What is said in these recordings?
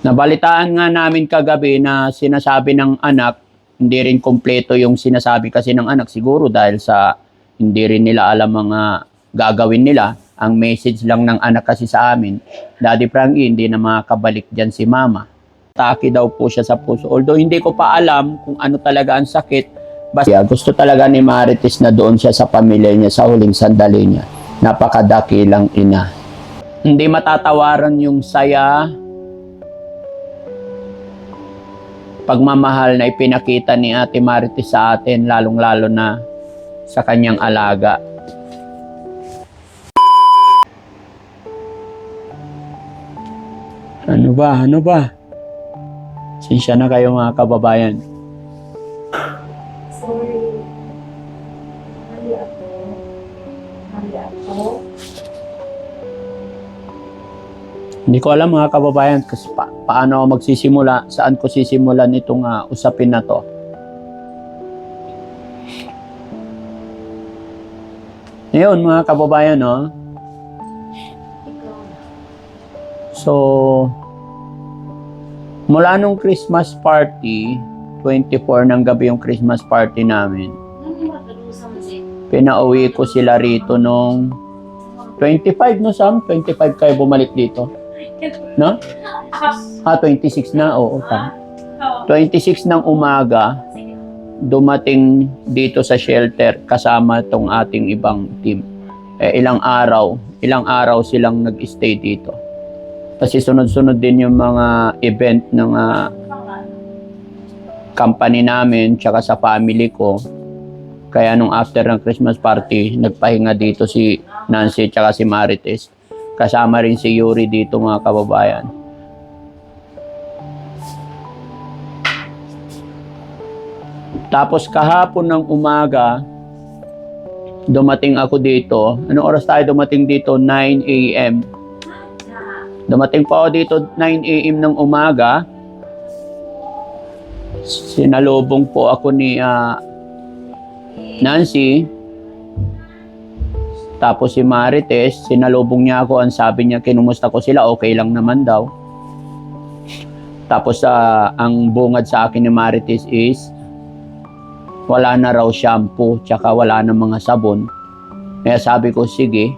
Nabalitaan nga namin kagabi na sinasabi ng anak, hindi rin kompleto yung sinasabi kasi ng anak siguro dahil sa hindi rin nila alam mga gagawin nila. Ang message lang ng anak kasi sa amin, Daddy Frankie, hindi na makakabalik dyan si Mama. Taki daw po siya sa puso. Although hindi ko pa alam kung ano talaga ang sakit. Basta gusto talaga ni Marites na doon siya sa pamilya niya sa huling sandali niya. Napakadakilang ina. Hindi matatawaran yung saya, pagmamahal na ipinakita ni Ate Marites sa atin, lalong-lalo na sa kanyang alaga. Ano ba? Ano ba? Sinsya na kayo mga kababayan. Sorry. Mali ako. Mali ako. Hindi ko alam mga kababayan kasi pa- paano ako magsisimula, saan ko sisimulan itong ah, usapin na to. Ngayon mga kababayan, no? Ikaw. So, mula nung Christmas party, 24 ng gabi yung Christmas party namin, pinauwi ko sila rito nung 25 no Sam? 25 kayo bumalik dito. No? Ah, 26 na, oo. tama. 26 ng umaga, dumating dito sa shelter kasama tong ating ibang team. Eh, ilang araw, ilang araw silang nag-stay dito. Kasi sunod-sunod din yung mga event ng ah, company namin tsaka sa family ko. Kaya nung after ng Christmas party, nagpahinga dito si Nancy tsaka si Marites. Kasama rin si Yuri dito mga kababayan. Tapos kahapon ng umaga, dumating ako dito. Anong oras tayo dumating dito? 9 a.m. Dumating pa ako dito 9 a.m. ng umaga. Sinalubong po ako ni ah, Nancy. Tapos si Marites, sinalubong niya ako. Ang sabi niya, kinumusta ko sila, okay lang naman daw. Tapos ah, ang bungad sa akin ni Marites is, wala na raw shampoo, tsaka wala na mga sabon. Kaya sabi ko, sige,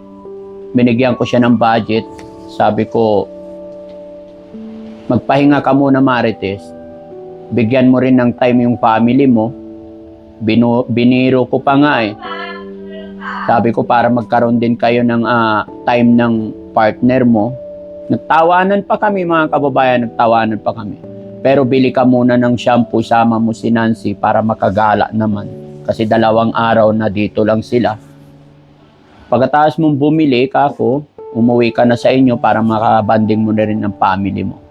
binigyan ko siya ng budget. Sabi ko, magpahinga ka muna Marites. Bigyan mo rin ng time yung family mo. Binu, biniro ko pa nga eh. Sabi ko para magkaroon din kayo ng ah, time ng partner mo. Nagtawanan pa kami mga kababayan, nagtawanan pa kami. Pero bili ka muna ng shampoo, sama mo si Nancy para makagala naman. Kasi dalawang araw na dito lang sila. Pagkatapos mong bumili ka ako, umuwi ka na sa inyo para makabanding mo na rin ng family mo.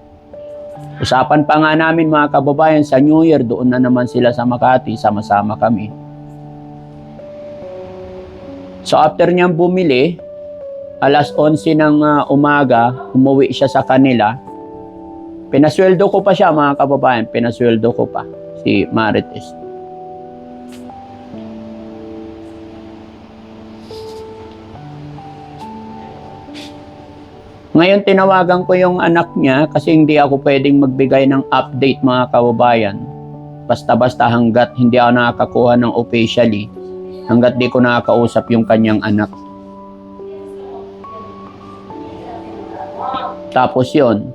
Usapan pa nga namin mga kababayan sa New Year, doon na naman sila sa Makati, sama-sama kami. So after niyang bumili, alas 11 ng ah, umaga, umuwi siya sa kanila. Pinasweldo ko pa siya mga kababayan, pinasweldo ko pa si Marites. Ngayon tinawagan ko yung anak niya kasi hindi ako pwedeng magbigay ng update mga kababayan. Basta-basta hanggat hindi ako nakakakuha ng officially, hanggat di ko nakakausap yung kanyang anak. Tapos yon.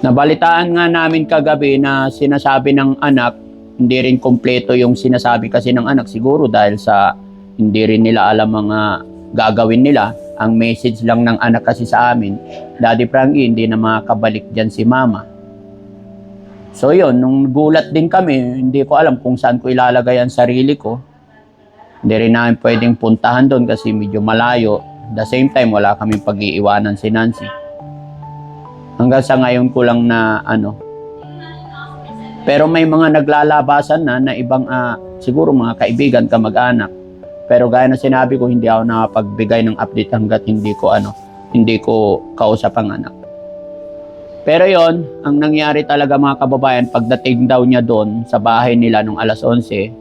Nabalitaan nga namin kagabi na sinasabi ng anak, hindi rin kompleto yung sinasabi kasi ng anak siguro dahil sa hindi rin nila alam mga gagawin nila. Ang message lang ng anak kasi sa amin, Daddy Frankie, hindi na makakabalik dyan si Mama. So yun, nung gulat din kami, hindi ko alam kung saan ko ilalagay ang sarili ko. Hindi rin namin pwedeng puntahan doon kasi medyo malayo. The same time, wala kaming pag-iiwanan si Nancy. Hanggang sa ngayon ko lang na ano. Pero may mga naglalabasan na na ibang ah, siguro mga kaibigan, kamag-anak. Pero gaya na sinabi ko, hindi ako nakapagbigay ng update hanggat hindi ko ano, hindi ko kausap ang anak. Pero yon, ang nangyari talaga mga kababayan, pagdating daw niya doon sa bahay nila nung alas 11,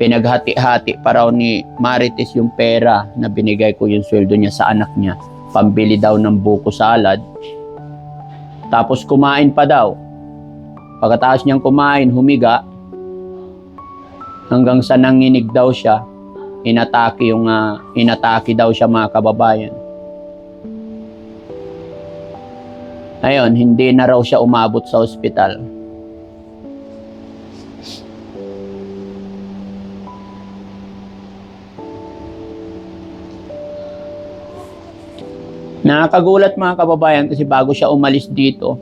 pinaghati-hati pa raw ni Marites yung pera na binigay ko yung sweldo niya sa anak niya. pambili daw ng buko salad. Tapos kumain pa daw. Pagkatapos niyang kumain, humiga. Hanggang sa nanginig daw siya, inatake yung ah, inatake daw siya mga kababayan. Ayun, hindi na raw siya umabot sa ospital. Nakakagulat mga kababayan kasi bago siya umalis dito,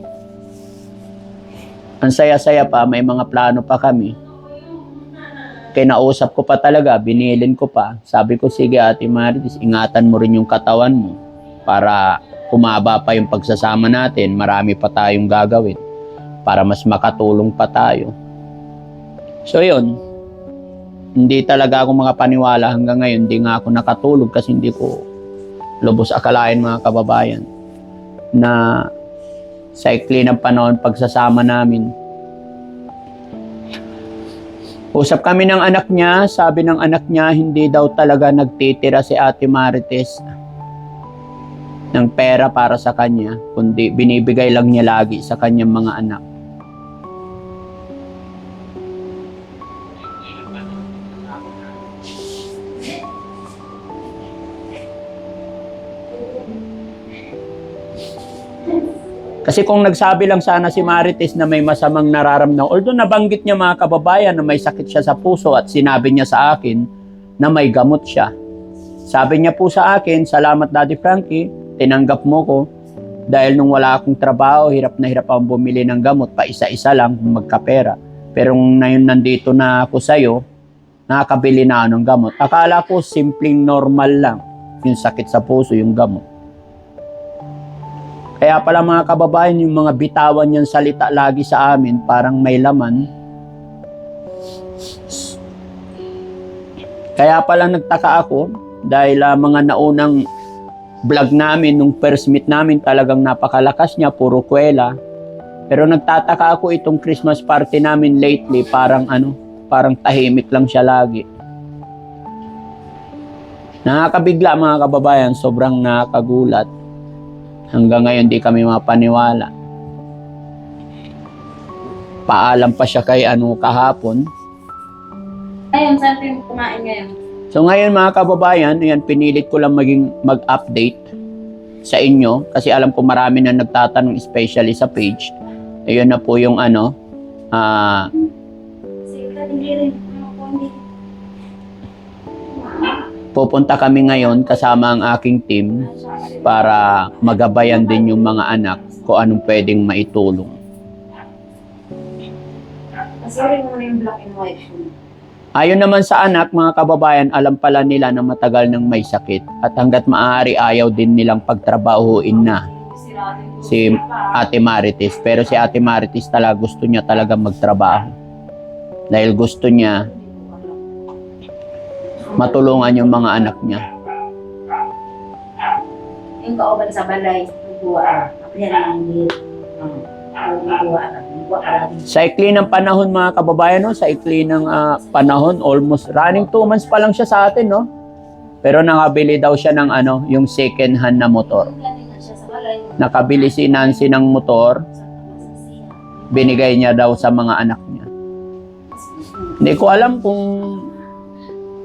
ang saya-saya pa, may mga plano pa kami. Kinausap ko pa talaga, binilin ko pa. Sabi ko, sige Ate Marites, ingatan mo rin yung katawan mo para kumaba pa yung pagsasama natin. Marami pa tayong gagawin para mas makatulong pa tayo. So yun, hindi talaga ako makapaniwala hanggang ngayon. Hindi nga ako nakatulog kasi hindi ko lubos akalain mga kababayan na sa ikli ng panahon pagsasama namin. Usap kami ng anak niya, sabi ng anak niya hindi daw talaga nagtitira si Ate Marites ng pera para sa kanya, kundi binibigay lang niya lagi sa kanyang mga anak. Kasi kung nagsabi lang sana si Marites na may masamang nararamdaman, although nabanggit niya mga kababayan na may sakit siya sa puso at sinabi niya sa akin na may gamot siya. Sabi niya po sa akin, salamat Daddy Frankie, tinanggap mo ko dahil nung wala akong trabaho, hirap na hirap akong bumili ng gamot, pa isa-isa lang magkapera. Pero ngayon nandito na ako sa'yo, nakakabili na ako ng gamot. Akala ko simpleng normal lang yung sakit sa puso, yung gamot. Kaya pala mga kababayan, yung mga bitawan niyang salita lagi sa amin, parang may laman. Kaya pala nagtaka ako, dahil ah, mga naunang vlog namin, nung first meet namin, talagang napakalakas niya, puro kwela. Pero nagtataka ako itong Christmas party namin lately, parang ano, parang tahimik lang siya lagi. Nakakabigla mga kababayan, sobrang nakakagulat. Hanggang ngayon di kami mapaniwala. Paalam pa siya kay ano kahapon. Ayun, saan tayo kumain ngayon? So ngayon mga kababayan, yan, pinilit ko lang maging mag-update sa inyo kasi alam ko marami na nagtatanong especially sa page. Ayun na po yung ano, Kasi rin hindi. pupunta kami ngayon kasama ang aking team para magabayan din yung mga anak kung anong pwedeng maitulong. Sorry muna yung black and white. Ayon naman sa anak, mga kababayan, alam pala nila na matagal nang may sakit at hanggat maaari ayaw din nilang pagtrabahuin na si Ate Marites. Pero si Ate Marites talaga gusto niya talaga magtrabaho. Dahil gusto niya matulungan yung mga anak niya. Yung kauban sa balay, nagbuwa. Aprihan ang hit. Nagbuwa. Sa ikli ng panahon mga kababayan, no? sa ikli ng ah, panahon, almost running two months pa lang siya sa atin, no? Pero nakabili daw siya ng ano, yung second hand na motor. Nakabili si Nancy ng motor, binigay niya daw sa mga anak niya. Hindi ko alam kung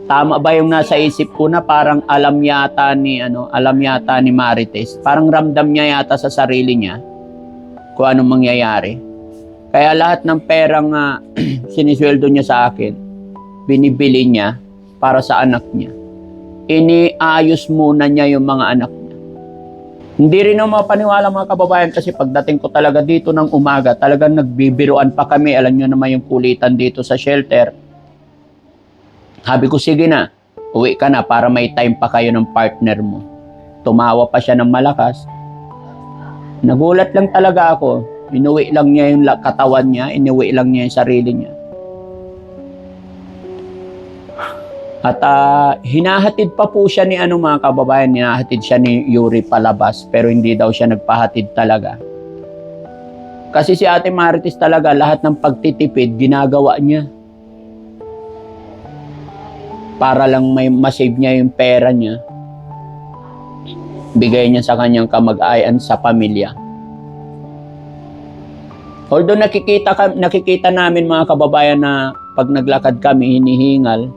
tama ba yung nasa isip ko na parang alam yata ni ano, alam yata ni Marites. Parang ramdam niya yata sa sarili niya kung anong mangyayari. Kaya lahat ng perang uh, sinisweldo niya sa akin, binibili niya para sa anak niya. Iniayos muna niya yung mga anak niya. Hindi rin ako mapaniwala mga kababayan kasi pagdating ko talaga dito ng umaga, talagang nagbibiruan pa kami. Alam niyo naman yung kulitan dito sa shelter. Sabi ko, sige na, uwi ka na para may time pa kayo ng partner mo. Tumawa pa siya ng malakas. Nagulat lang talaga ako. Inuwi lang niya yung katawan niya, inuwi lang niya yung sarili niya. At ah, hinahatid pa po siya ni ano mga kababayan, hinahatid siya ni Yuri palabas pero hindi daw siya nagpahatid talaga. Kasi si Ate Marites talaga lahat ng pagtitipid ginagawa niya. Para lang may masave niya yung pera niya. bigay niya sa kanyang kamag-ayan sa pamilya. Although nakikita, nakikita namin mga kababayan na pag naglakad kami, hinihingal.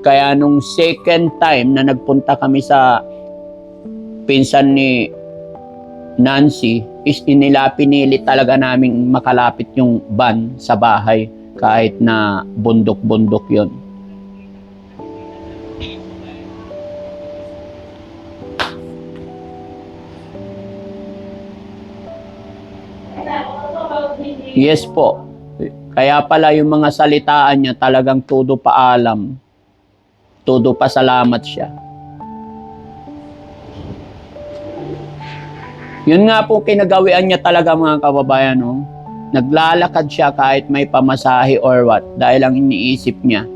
Kaya nung second time na nagpunta kami sa pinsan ni Nancy, is inila pinili talaga naming makalapit yung van sa bahay kahit na bundok-bundok yon. Yes po. Kaya pala yung mga salitaan niya talagang todo paalam. Todo pasalamat siya. Yun nga po kinagawian niya talaga mga kababayan. No? Naglalakad siya kahit may pamasahe or what. Dahil ang iniisip niya,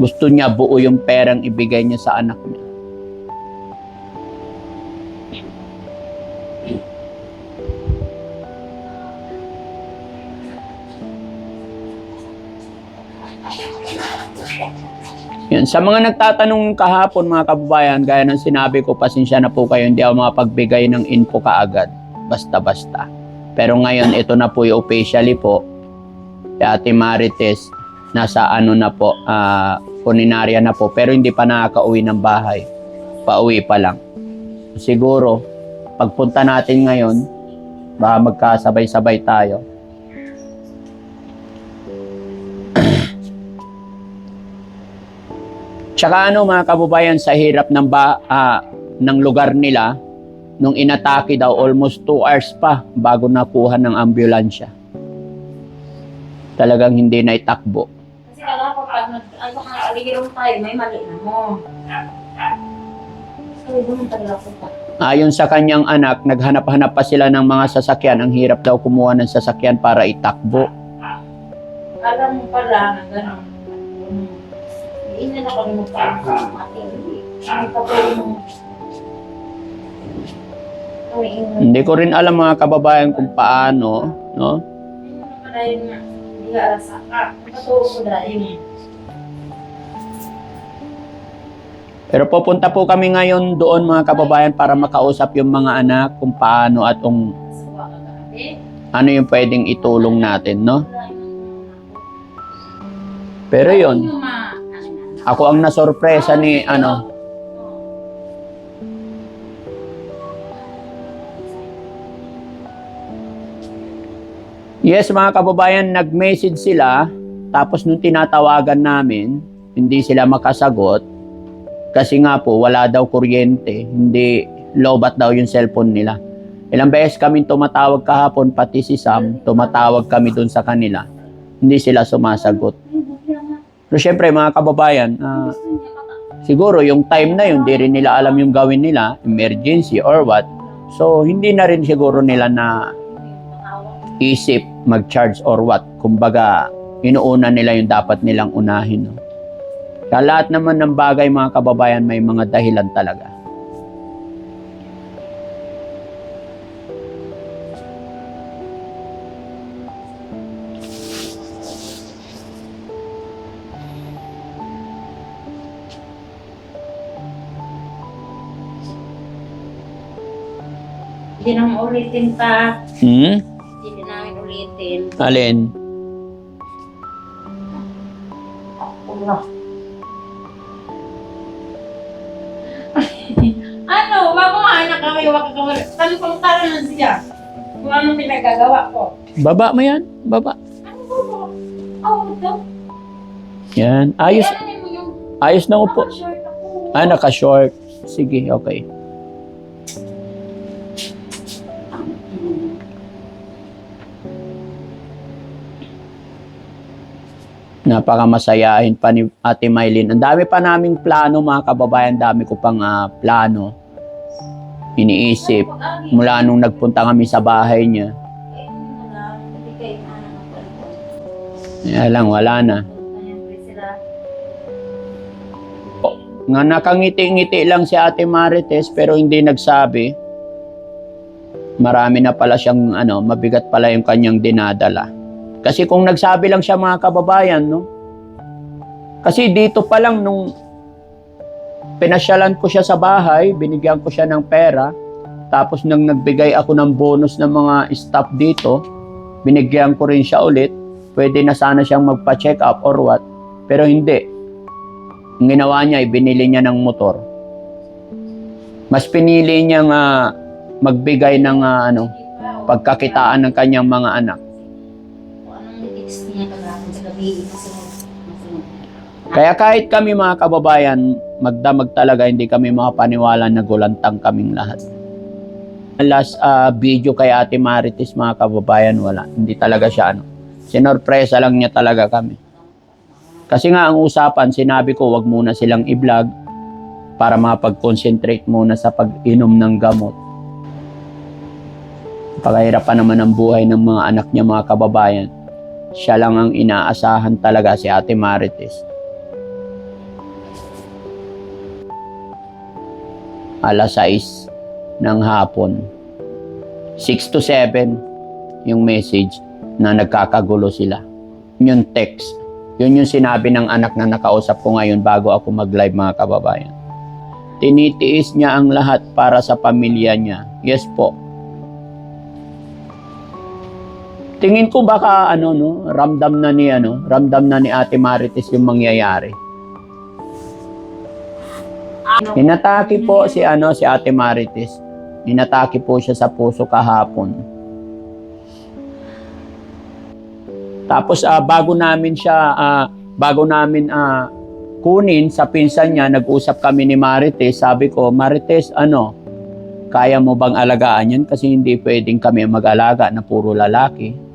gusto niya buo yung perang ibigay niya sa anak niya. Yan. Sa mga nagtatanong kahapon mga kababayan, gaya ng sinabi ko, pasensya na po kayo, hindi ako makapagbigay ng info kaagad. Basta-basta. Pero ngayon, ito na po yung officially po. Si Ate Marites, nasa ano na po, ah, kuninarya na po. Pero hindi pa nakaka-uwi ng bahay. Pauwi pa lang. Siguro, pagpunta natin ngayon, baka magkasabay-sabay tayo. Tsaka ano mga kababayan sa hirap ng ba ah, ng lugar nila nung inatake daw almost 2 hours pa bago nakuha ng ambulansya. Talagang hindi na itakbo. Kasi kala ko pag ano ka, aligirong tayo, may mali na mo. Talaga ko pa. Ayon sa kanyang anak, naghanap-hanap pa sila ng mga sasakyan. Ang hirap daw kumuha ng sasakyan para itakbo. Alam mo pala na gano'n. Ako ni mo pa ang ating Hindi mo. Umiinom. Hindi ko rin alam mga kababayan kung paano, no? Hindi na. Hindi ko na. Pero pupunta po kami ngayon doon mga kababayan para makausap yung mga anak kung paano at kung ano yung pwedeng itulong natin, no? Pero yon ako ang nasorpresa ni ano, Yes, mga kababayan, nag-message sila. Tapos nung tinatawagan namin, hindi sila makasagot. Kasi nga po, wala daw kuryente. Hindi lobat daw yung cellphone nila. Ilang beses kami tumatawag kahapon, pati si Sam, tumatawag kami dun sa kanila. Hindi sila sumasagot. Pero syempre, mga kababayan, ah, siguro yung time na yun, hindi rin nila alam yung gawin nila, emergency or what. So, hindi na rin siguro nila na isip mag-charge or what. Kumbaga, inuuna nila yung dapat nilang unahin. Kaya lahat naman ng bagay mga kababayan may mga dahilan talaga. Hindi namin ulitin pa. Hmm? Hindi namin ulitin. Alin? Allah. ano? Bago anak kami, waka ka wala. Tanong kong tanong lang siya. Kung anong pinagagawa ko. Baba mo yan? Baba. Ano po po? Oh, ito. Yan. Ayos, Ano yung ayos na upo. Ah, naka-short. Sige, okay. Napakamasayahin pa ni Ate Maylin. Ang dami pa naming plano mga kababayan. Dami ko pang ah, plano. Iniisip. Mula nung nagpunta kami sa bahay niya. Kaya lang, wala na. Nga nakangiti-ngiti lang si Ate Marites pero hindi nagsabi. Marami na pala siyang ano, mabigat pala yung kanyang dinadala. Kasi kung nagsabi lang siya mga kababayan, no? Kasi dito pa lang nung pinasyalan ko siya sa bahay, binigyan ko siya ng pera, tapos nang nagbigay ako ng bonus ng mga staff dito, binigyan ko rin siya ulit, pwede na sana siyang magpa-check up or what, pero hindi. Ang ginawa niya, ibinili niya ng motor. Mas pinili niya nga magbigay ng ah, ano, pagkakitaan ng kanyang mga anak. Kaya kahit kami mga kababayan, magdamag talaga hindi kami makapaniwala na gulantang kaming lahat. Last ah, video kay Ate Marites mga kababayan, wala. Hindi talaga siya ano. Sinorpresa lang niya talaga kami. Kasi nga ang usapan, sinabi ko wag muna silang i-vlog para makapag-concentrate muna sa pag-inom ng gamot. Pakahirap pa naman ang buhay ng mga anak niya mga kababayan. Siya lang ang inaasahan talaga si Ate Marites. alas 6 ng hapon. 6 to 7 yung message na nagkakagulo sila. Yun Yung text. Yun yung sinabi ng anak na nakausap ko ngayon bago ako mag-live mga kababayan. Tinitiis niya ang lahat para sa pamilya niya. Yes po. Tingin ko baka ano no, ramdam na ni ano, ramdam na ni Ate Marites yung mangyayari. Inatake po si ano si Ate Marites. Inatake po siya sa puso kahapon. Tapos ah, bago namin siya ah, bago namin ah, kunin sa pinsan niya, nag-usap kami ni Marites. Sabi ko, Marites, ano, kaya mo bang alagaan yan? Kasi hindi pwedeng kami mag-alaga na puro lalaki.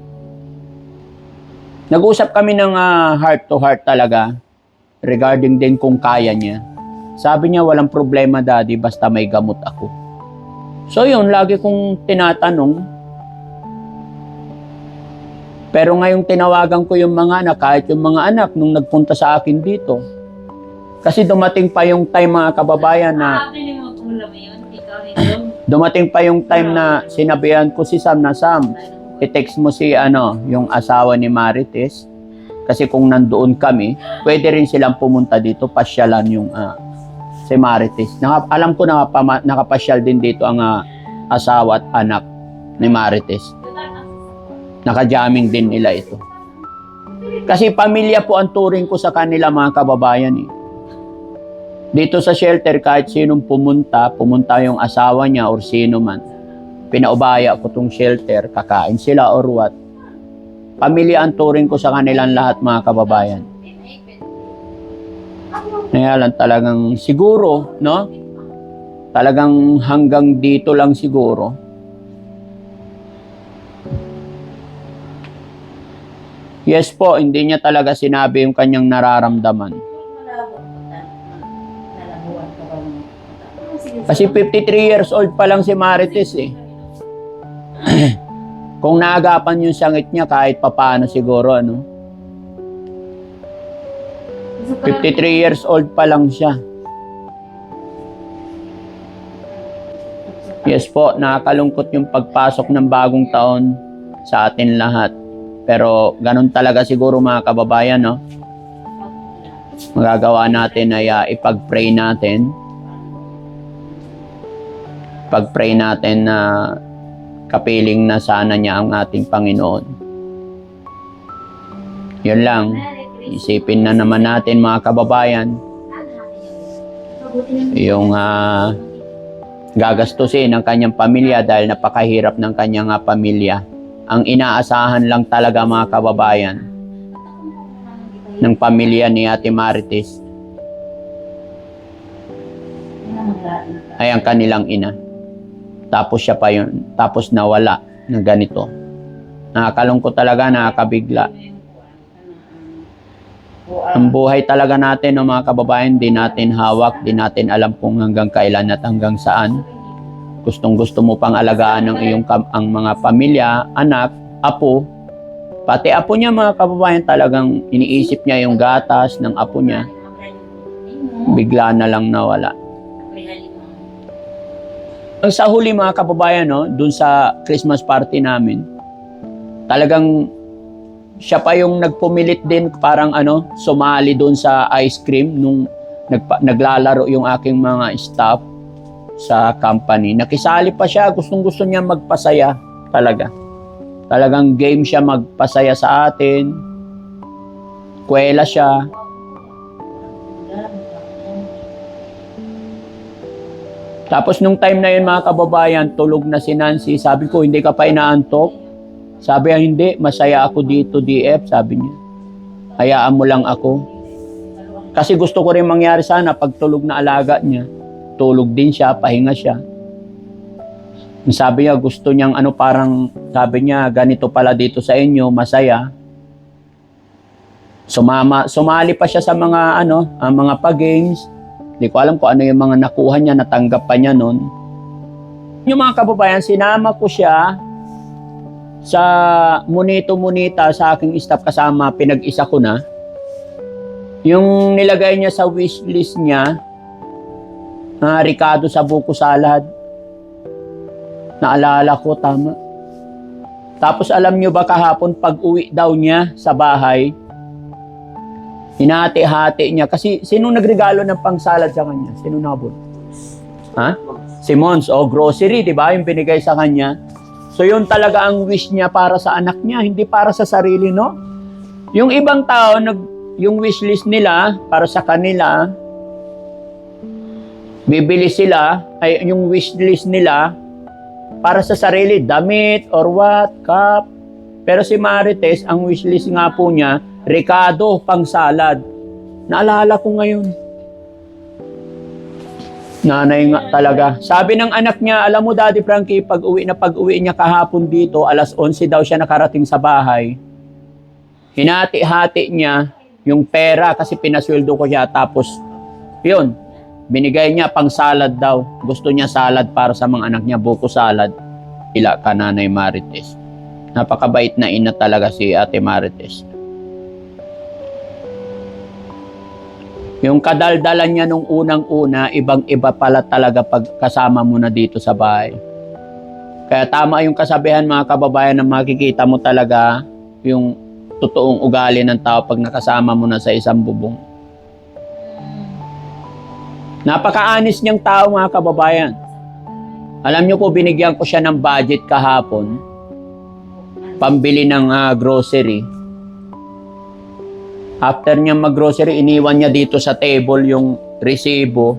Nag-usap kami ng ah, heart to heart talaga regarding din kung kaya niya. Sabi niya, walang problema daddy, basta may gamot ako. So yun, lagi kong tinatanong. Pero ngayong tinawagan ko yung mga anak, kahit yung mga anak nung nagpunta sa akin dito. Kasi dumating pa yung time mga kababayan na dumating pa yung time na sinabihan ko si Sam na Sam, i-text mo si ano, yung asawa ni Marites. Kasi kung nandoon kami, pwede rin silang pumunta dito, pasyalan yung ah, si Marites. Naka, alam ko na nakapasyal din dito ang ah, asawa at anak ni Marites. Nakajamming din nila ito. Kasi pamilya po ang turing ko sa kanila mga kababayan eh. Dito sa shelter, kahit sinong pumunta, pumunta yung asawa niya or sino man, pinaubaya ko tong shelter, kakain sila or what. Pamilya ang turing ko sa kanilang lahat mga kababayan. Kaya lang talagang siguro, no? Talagang hanggang dito lang siguro. Yes po, hindi niya talaga sinabi yung kanyang nararamdaman. Kasi 53 years old pa lang si Marites eh. Kung naagapan yung sangit niya kahit papaano siguro ano. 53 years old pa lang siya. Yes po, nakakalungkot yung pagpasok ng bagong taon sa atin lahat. Pero ganun talaga siguro mga kababayan, no? Magagawa natin ay ah, ipag-pray natin. Pag-pray natin na kapiling na sana niya ang ating Panginoon. Yun lang. Isipin na naman natin mga kababayan yung ah, gagastusin ng kanyang pamilya dahil napakahirap ng kanyang ah, pamilya. Ang inaasahan lang talaga mga kababayan ng pamilya ni Ate Marites ay ang kanilang ina. Tapos siya pa yun. Tapos nawala na ganito. Nakakalungkot talaga, nakakabigla. Ang buhay talaga natin, no, mga kababayan, di natin hawak, di natin alam kung hanggang kailan at hanggang saan. Gustong gusto mo pang alagaan ng iyong ang mga pamilya, anak, apo. Pati apo niya, mga kababayan, talagang iniisip niya yung gatas ng apo niya. Bigla na lang nawala. Sa huli mga kababayan, no, dun sa Christmas party namin, talagang siya pa yung nagpumilit din parang ano, sumali dun sa ice cream nung nagpa, naglalaro yung aking mga staff sa company. Nakisali pa siya, gustong gusto niya magpasaya talaga. Talagang game siya magpasaya sa atin. Kwela siya. Tapos nung time na yun mga kababayan, tulog na si Nancy. Sabi ko, hindi ka pa inaantok? Sabi niya, hindi, masaya ako dito, DF, sabi niya. Hayaan mo lang ako. Kasi gusto ko rin mangyari sana pag tulog na alaga niya. Tulog din siya, pahinga siya. Sabi niya, gusto niyang ano parang, sabi niya, ganito pala dito sa inyo, masaya. Sumama, sumali pa siya sa mga ano, ang mga pa-games. Hindi ko alam kung ano yung mga nakuha niya, natanggap pa niya noon. Yung mga kababayan, sinama ko siya sa munito-munita sa aking staff kasama, pinag-isa ko na. Yung nilagay niya sa wishlist niya, na Ricardo sa buko salad. Naalala ko, tama. Tapos alam niyo ba kahapon pag uwi daw niya sa bahay, hinati-hati niya. Kasi sino nagregalo ng pangsalad sa kanya? Sino nabot? Ha? Si Mons, o grocery, di ba? Yung binigay sa kanya. So yun talaga ang wish niya para sa anak niya, hindi para sa sarili, no? Yung ibang tao, nag, yung wish list nila para sa kanila, bibili sila, ay yung wish list nila para sa sarili, damit or what, cup. Pero si Marites, ang wish list nga po niya, Ricardo, pang salad. Naalala ko ngayon. Nanay nga talaga. Sabi ng anak niya, alam mo Daddy Frankie, pag uwi na pag uwi niya kahapon dito, alas 11 daw siya nakarating sa bahay. Hinati-hati niya yung pera kasi pinasweldo ko siya. Tapos, yun, binigay niya pang salad daw. Gusto niya salad para sa mga anak niya, buko salad. Ila ka Nanay Marites. Napakabait na ina talaga si Ate Marites. Yung kadaldalan niya nung unang-una, ibang-iba pala talaga pag kasama mo na dito sa bahay. Kaya tama yung kasabihan mga kababayan na makikita mo talaga yung totoong ugali ng tao pag nakasama mo na sa isang bubong. Napaka-anis niyang tao mga kababayan. Alam niyo po, binigyan ko siya ng budget kahapon. Pambili ng ah, grocery. After niya mag-grocery, iniwan niya dito sa table yung resibo.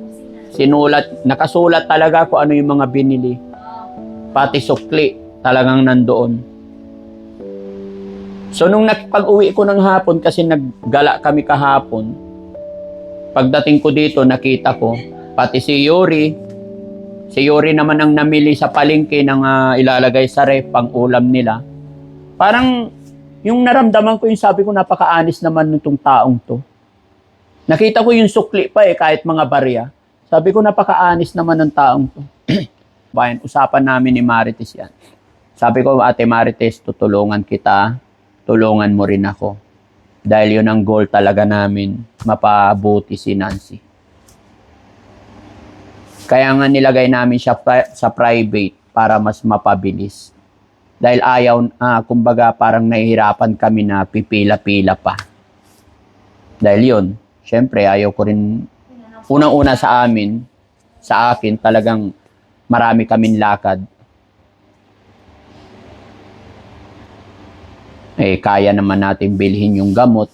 Sinulat, nakasulat talaga kung ano yung mga binili. Pati sukli, talagang nandoon. So, nung pag-uwi ko ng hapon, kasi naggala kami kahapon, pagdating ko dito, nakita ko, pati si Yuri, si Yuri naman ang namili sa palengke ng ah, ilalagay sa ref, pang ulam nila. Parang yung naramdaman ko yung sabi ko napaka-anis naman nitong taong to. Nakita ko yung sukli pa eh kahit mga barya. Sabi ko napaka-anis naman ng taong to. Bayan, usapan namin ni Marites yan. Sabi ko, Ate Marites, tutulungan kita. Tulungan mo rin ako. Dahil yun ang goal talaga namin, mapabuti si Nancy. Kaya nga nilagay namin siya pri- sa private para mas mapabilis. Dahil ayaw, ah, kumbaga parang nahihirapan kami na pipila-pila pa. Dahil yun, syempre ayaw ko rin, unang-una sa amin, sa akin talagang marami kaming lakad. Eh, kaya naman natin bilhin yung gamot.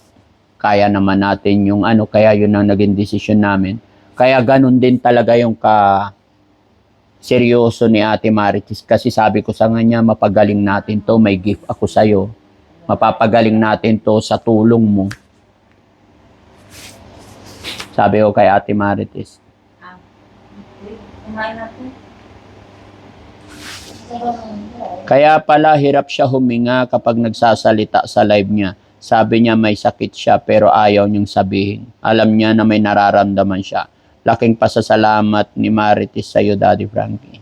Kaya naman natin yung ano, kaya yun ang naging desisyon namin. Kaya ganun din talaga yung ka seryoso ni Ate Marites kasi sabi ko sa kanya, mapagaling natin to, may gift ako sa'yo. Mapapagaling natin to sa tulong mo. Sabi ko kay Ate Marites. Kaya pala hirap siya huminga kapag nagsasalita sa live niya. Sabi niya may sakit siya pero ayaw niyong sabihin. Alam niya na may nararamdaman siya. Laking pasasalamat ni Marites sa iyo, Daddy Frankie.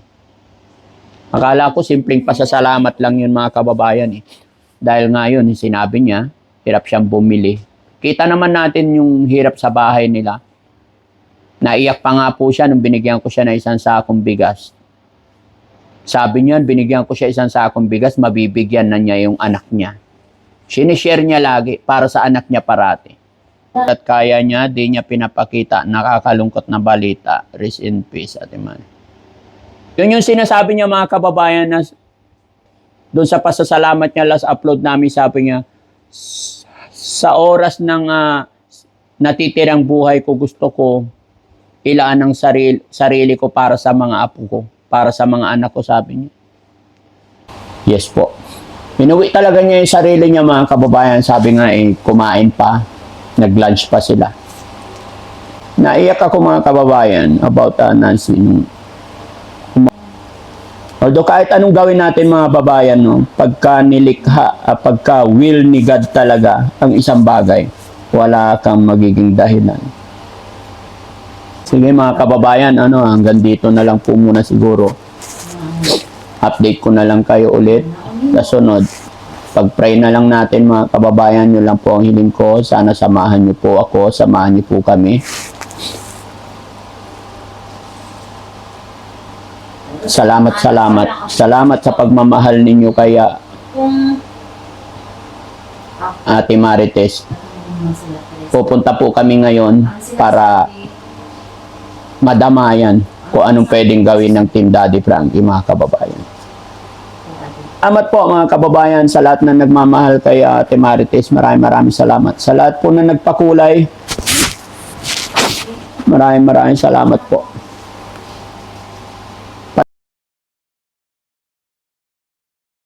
Akala ko simpleng pasasalamat lang yun mga kababayan eh. Dahil nga yun, sinabi niya, hirap siyang bumili. Kita naman natin yung hirap sa bahay nila. Naiyak pa nga po siya nung binigyan ko siya ng isang sakong bigas. Sabi niya, binigyan ko siya isang sakong bigas, mabibigyan na niya yung anak niya. Sinishare niya lagi para sa anak niya parati. At kaya niya, di niya pinapakita. Nakakalungkot na balita. Rest in peace, Ate Mari. Yun yung sinasabi niya mga kababayan na doon sa pasasalamat niya last upload namin sabi niya "S- sa oras ng ah, natitirang buhay ko gusto ko ilaan ang sarili, sarili ko para sa mga apo ko, para sa mga anak ko sabi niya. Yes po. Inuwi talaga niya yung sarili niya mga kababayan. Sabi nga eh, kumain pa. Nag-lunch pa sila. Naiyak ako mga kababayan about uh, Nancy. Although kahit anong gawin natin mga babayan, no, pagka nilikha, ah, pagka will ni God talaga ang isang bagay, wala kang magiging dahilan. Sige mga kababayan, ano, hanggang dito na lang po muna siguro. Update ko na lang kayo ulit sa sunod. Pag-pray na lang natin mga kababayan, yun lang po ang hiling ko. Sana samahan niyo po ako, samahan niyo po kami. Salamat, salamat. Salamat sa pagmamahal ninyo kaya Ate Marites. Pupunta po kami ngayon para madamayan kung anong pwedeng gawin ng Team Daddy Frankie, mga kababayan. Salamat po mga kababayan sa lahat na nagmamahal kay Ate Marites. Maraming maraming salamat. Sa lahat po na nagpakulay, maraming maraming salamat po.